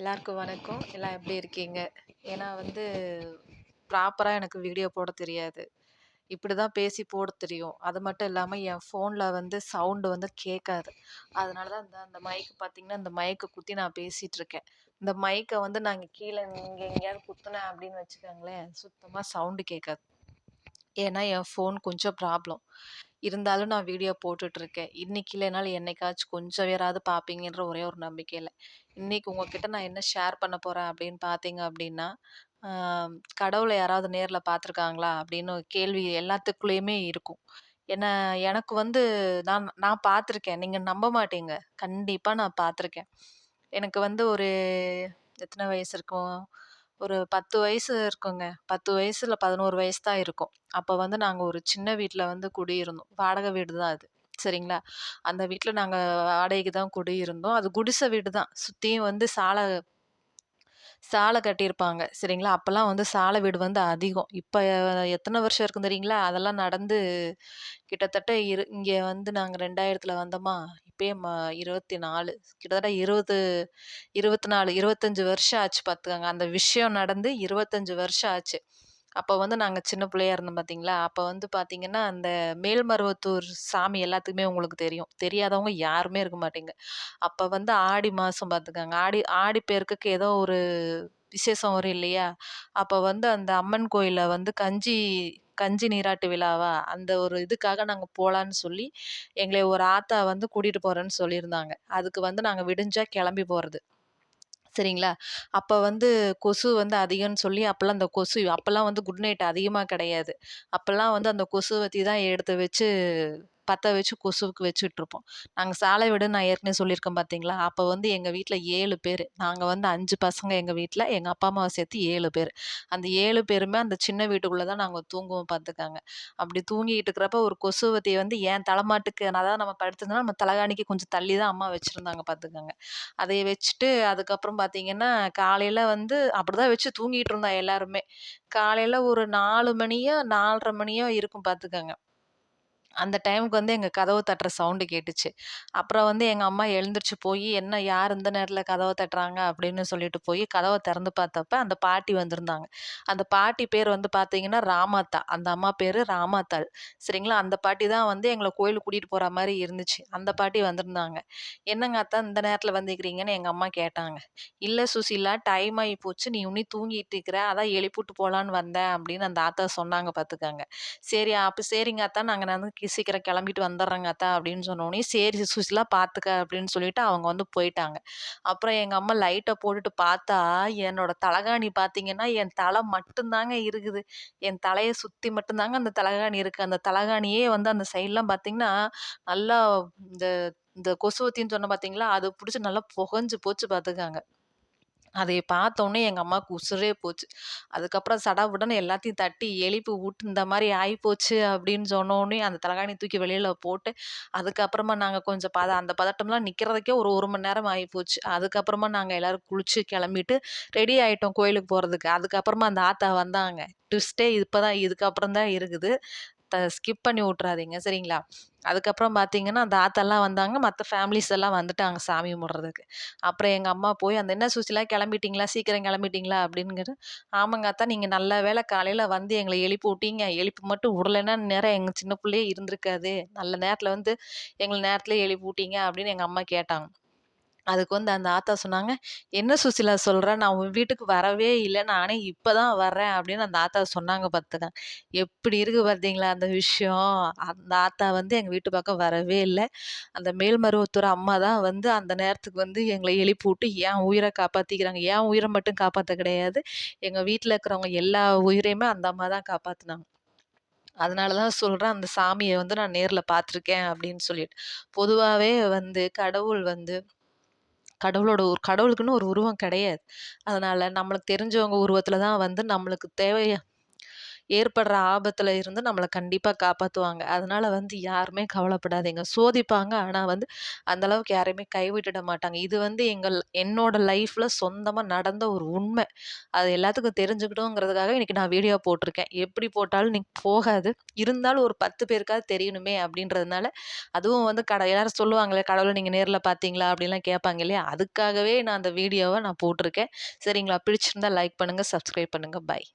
எல்லாருக்கும் வணக்கம். எல்லாம் எப்படி இருக்கீங்க? ஏன்னா வந்து ப்ராப்பராக எனக்கு வீடியோ போட தெரியாது. இப்படி தான் பேசி போட தெரியும். அது மட்டும் இல்லாமல் என் ஃபோனில் வந்து சவுண்டு வந்து கேட்காது. அதனால தான் இந்த அந்த மைக்கு பார்த்தீங்கன்னா, இந்த மைக்கை குத்தி நான் பேசிகிட்ருக்கேன் இந்த மைக்கை வந்து நாங்கள் கீழே இங்கே எங்கேயாவது குத்துனேன் அப்படின்னு வச்சுக்கோங்களேன், சுத்தமாக சவுண்டு கேட்காது. ஏன்னா என் ஃபோன் கொஞ்சம் ப்ராப்ளம். இருந்தாலும் நான் வீடியோ போட்டுட்ருக்கேன். இன்றைக்கி இல்லைனாலும் என்னைக்காச்சும் கொஞ்சம் வேறாவது பார்ப்பீங்கன்ற ஒரே ஒரு நம்பிக்கையில் இன்றைக்கி உங்ககிட்ட நான் என்ன ஷேர் பண்ண போகிறேன் அப்படின்னு பார்த்தீங்க அப்படின்னா, கடவுளை யாராவது நேரில் பார்த்துருக்காங்களா? அப்படின்னு கேள்வி எல்லாத்துக்குள்ளேயுமே இருக்கும். ஏன்னா எனக்கு வந்து நான் நான் பார்த்துருக்கேன். நீங்கள் நம்ப மாட்டீங்க. கண்டிப்பாக நான் பார்த்துருக்கேன். எனக்கு வந்து ஒரு எத்தனை வயசு இருக்கும்? ஒரு 10 வயசு இருக்குங்க. 10 வயசு இல்லை பதினோரு வயசு தான் இருக்கும். அப்போ வந்து நாங்கள் ஒரு சின்ன வீட்டில் வந்து குடியிருந்தோம். வாடகை வீடு தான் அது. சரிங்களா? அந்த வீட்டில் நாங்கள் வாடகைக்கு தான் குடியிருந்தோம். அது குடிசை வீடு தான். சுற்றியும் வந்து சாலை சாலை கட்டியிருப்பாங்க. சரிங்களா? அப்போல்லாம் வந்து சாலை வீடு வந்து அதிகம். இப்போ எத்தனை வருஷம் இருக்கும் தெரியுங்களா? அதெல்லாம் நடந்து கிட்டத்தட்ட இரு இங்கே வந்து நாங்கள் ரெண்டாயிரத்தில் வந்தோமா, இப்பயே ம 24 கிட்டத்தட்ட 20 24, 25 வருஷம் ஆச்சு பார்த்துக்கோங்க அந்த விஷயம் நடந்து 25 வருஷம் ஆச்சு. அப்போ வந்து நாங்கள் சின்ன பிள்ளையா இருந்தோம் பார்த்தீங்களா? அப்போ வந்து பார்த்தீங்கன்னா, அந்த மேல்மருவத்தூர் சாமி எல்லாத்துக்குமே உங்களுக்கு தெரியும். தெரியாதவங்க யாருமே இருக்க மாட்டீங்க. அப்போ வந்து ஆடி மாதம் பார்த்துக்கோங்க ஆடி ஆடி பேருக்கு ஏதோ ஒரு விசேஷம் வரும் இல்லையா? அப்போ வந்து அந்த அம்மன் கோயிலில் வந்து கஞ்சி கஞ்சி நீராட்டு விழாவா, அந்த ஒரு இதுக்காக நாங்கள் போகலான்னு சொல்லி, எங்களை ஒரு ஆத்தா வந்து கூட்டிகிட்டு போகிறேன்னு சொல்லியிருந்தாங்க. அதுக்கு வந்து நாங்கள் விடிஞ்சால் கிளம்பி போகிறது சரிங்களா? அப்போ வந்து கொசு வந்து அதிகம்னு சொல்லி அப்போல்லாம் அந்த கொசு அப்போல்லாம் வந்து குட் நைட் அதிகமாக கிடையாது. அப்போல்லாம் வந்து அந்த கொசு கொசுவத்தி தான் எடுத்து வச்சு பற்ற வச்சு கொசுவுக்கு வச்சுட்ருப்போம். நாங்கள் சாலை வீடுன்னு நான் ஏற்கனவே சொல்லியிருக்கேன் பார்த்தீங்களா? அப்போ வந்து எங்கள் வீட்டில் ஏழு பேர் நாங்கள் வந்து அஞ்சு பசங்க எங்கள் வீட்டில் எங்கள் அப்பா, அம்மாவை சேர்த்து ஏழு பேர் அந்த ஏழு பேருமே அந்த சின்ன வீட்டுக்குள்ளே தான் நாங்கள் தூங்குவோம் பார்த்துக்காங்க அப்படி தூங்கிட்டு இருக்கிறப்ப ஒரு கொசுவத்தையை வந்து என் தலைமாட்டுக்கு அதாவது நம்ம படுத்துருந்தோம்னா நம்ம தலைகாணிக்கு கொஞ்சம் தள்ளி தான் அம்மா வச்சுருந்தாங்க பார்த்துக்காங்க அதை வச்சுட்டு அதுக்கப்புறம் பார்த்தீங்கன்னா, காலையில் வந்து அப்படி தான் வச்சு தூங்கிட்டு இருந்தோம் எல்லாருமே. காலையில் ஒரு நாலு மணியோ, 4:30 மணியோ இருக்கும் பார்த்துக்கோங்க அந்த டைமுக்கு வந்து எங்கள் கதவு தட்டுற சவுண்டு கேட்டுச்சு. அப்புறம் வந்து எங்கள் அம்மா எழுந்திரிச்சு போய் "என்ன யார் இந்த நேரத்தில் கதவை தட்டுறாங்க?" அப்படின்னு சொல்லிட்டு போய் கதவை திறந்து பார்த்தப்ப, அந்த பாட்டி வந்திருந்தாங்க. அந்த பாட்டி பேர் வந்து பார்த்தீங்கன்னா, ராமாத்தா. அந்த அம்மா பேர் ராமாத்தாள். சரிங்களா? அந்த பாட்டி தான் வந்து எங்களை கோயிலுக்கு கூட்டிகிட்டு போகிற மாதிரி இருந்துச்சு. அந்த பாட்டி வந்திருந்தாங்க. "என்னங்க அத்தா இந்த நேரத்தில் வந்துக்கிறீங்கன்னு எங்கள் அம்மா கேட்டாங்க. இல்லை சுசிலா டைம் ஆகி போச்சு. நீ உன்னியும் தூங்கிட்டு இருக்கிற. அதான் எழுப்பிட்டு போகலான்னு வந்தேன்." அப்படின்னு அந்த ஆத்தா சொன்னாங்க பார்த்துக்காங்க சரி அப்போ "சரிங்க அத்தா, நாங்கள் நான் சீக்கிரம் கிளம்பிட்டு வந்துடுறேங்க அத்தா" அப்படின்னு சொன்னோனே, "சரி சுசீலா பார்த்துக்க" அப்படின்னு சொல்லிட்டு அவங்க வந்து போயிட்டாங்க. அப்புறம் எங்கள் அம்மா லைட்டை போட்டுட்டு பார்த்தா, என்னோட தலகாணி பார்த்தீங்கன்னா, என் தலை மட்டும்தாங்க இருக்குது. என் தலையை சுற்றி மட்டும்தாங்க அந்த தலகாணி இருக்குது அந்த தலகாணியே வந்து அந்த சைட்லாம் பார்த்தீங்கன்னா, நல்லா இந்த இந்த கொசுவத்தின்னு சொன்ன பார்த்தீங்களா? அது பிடிச்சி நல்லா புகஞ்சு போச்சு பார்த்துக்காங்க அதைய பார்த்தோன்னே எங்கள் அம்மாவுக்கு உசுரே போச்சு. அதுக்கப்புறம் சடாபுடான்னு எல்லாத்தையும் தட்டி எழுப்பி விட்டு "இந்த மாதிரி ஆகிப்போச்சு அப்படின்னு சொன்னோடனே அந்த தலைகாணி தூக்கி வெளியில் போட்டு, அதுக்கப்புறமா நாங்கள் கொஞ்சம் பத அந்த பதட்டம்லாம் நிற்கிறதுக்கே ஒரு ஒரு மணி நேரம் ஆகிப்போச்சு அதுக்கப்புறமா நாங்கள் எல்லோரும் குளிச்சு கிளம்பிட்டு ரெடி ஆகிட்டோம் கோயிலுக்கு போகிறதுக்கு அதுக்கப்புறமா அந்த ஆத்தா வந்தாங்க. ட்விஸ்ட்டே இப்பதான் இதுக்கப்புறம் தான் இருக்குது. த ஸ்கிப் பண்ணி விட்றாதீங்க சரிங்களா? அதுக்கப்புறம் பார்த்தீங்கன்னா, அந்த வந்தாங்க. மற்ற ஃபேமிலிஸ் எல்லாம் வந்துட்டாங்க சாமி கும்பிட்றதுக்கு அப்புறம் எங்கள் அம்மா போய் அந்த "என்ன சுசீலா கிளம்பிட்டீங்களா? சீக்கிரம் கிளம்பிட்டீங்களா?" அப்படிங்கிறது "ஆமாங்க அத்தா, நீங்கள் நல்ல வேளை காலையில் வந்து எங்களை எழுப்பி விட்டீங்க எழுப்பி மட்டும் விடலைன்னா நேரம் எங்கள் சின்ன பிள்ளையே இருந்திருக்காது. நல்ல நேரத்தில் வந்து எங்களை நேரத்தில் எழுப்பி விட்டீங்க அப்படின்னு எங்கள் அம்மா கேட்டாங்க. அதுக்கு வந்து அந்த ஆத்தா சொன்னாங்க, "என்ன சுசிலா சொல்கிற நான் உன் வீட்டுக்கு வரவே இல்லை நானே இப்போ தான் வர்றேன்" அப்படின்னு அந்த ஆத்தா சொன்னாங்க பார்த்துக்கங்க. எப்படி இருக்கு பார்த்தீங்களா அந்த விஷயம்? அந்த ஆத்தா வந்து எங்கள் வீட்டு பக்கம் வரவே இல்லை அந்த மேல்மருவத்தூர் அம்மா தான் வந்து அந்த நேரத்துக்கு வந்து எங்களை எழுப்பி விட்டு ஏன் உயிரை காப்பாற்றிக்கிறாங்க ஏன் உயிரை மட்டும் காப்பாற்ற கிடையாது. எங்கள் வீட்டில் இருக்கிறவங்க எல்லா உயிரையுமே அந்த அம்மா தான் காப்பாற்றினாங்க அதனால தான் சொல்கிறேன் அந்த சாமியை வந்து நான் நேரில் பார்த்துருக்கேன் அப்படின்னு சொல்லிட்டு. பொதுவாகவே வந்து கடவுள் வந்து கடவுளோட ஒரு கடவுளுக்குன்னு ஒரு உருவம் கிடையாது. அதனால் நம்மளுக்கு தெரிஞ்சவங்க உருவத்தில் தான் வந்து நம்மளுக்கு தேவையை ஏற்படுற ஆபத்தில் இருந்து நம்மளை கண்டிப்பாக காப்பாற்றுவாங்க அதனால் வந்து யாருமே கவலைப்படாதீங்க. சோதிப்பாங்க. ஆனால் வந்து அந்தளவுக்கு யாரையுமே கைவிட்டுட மாட்டாங்க. இது வந்து எங்கள் என்னோட லைஃப்பில் சொந்தமாக நடந்த ஒரு உண்மை. அது எல்லாத்துக்கும் தெரிஞ்சுக்கிட்டோங்கிறதுக்காக இன்றைக்கி நான் வீடியோ போட்டிருக்கேன். எப்படி போட்டாலும் நீ போகாது. இருந்தாலும் ஒரு 10 பேருக்காவது தெரியணுமே அப்படின்றதுனால, அதுவும் வந்து கட எல்லாரும் சொல்லுவாங்களே, கடவுளை நீங்கள் நேரில் பார்த்தீங்களா?" அப்படின்லாம் கேட்பாங்க இல்லையா? அதுக்காகவே நான் அந்த வீடியோவை நான் போட்டிருக்கேன். சரிங்களா? பிடிச்சிருந்தா லைக் பண்ணுங்கள் சப்ஸ்கிரைப் பண்ணுங்கள் பாய்.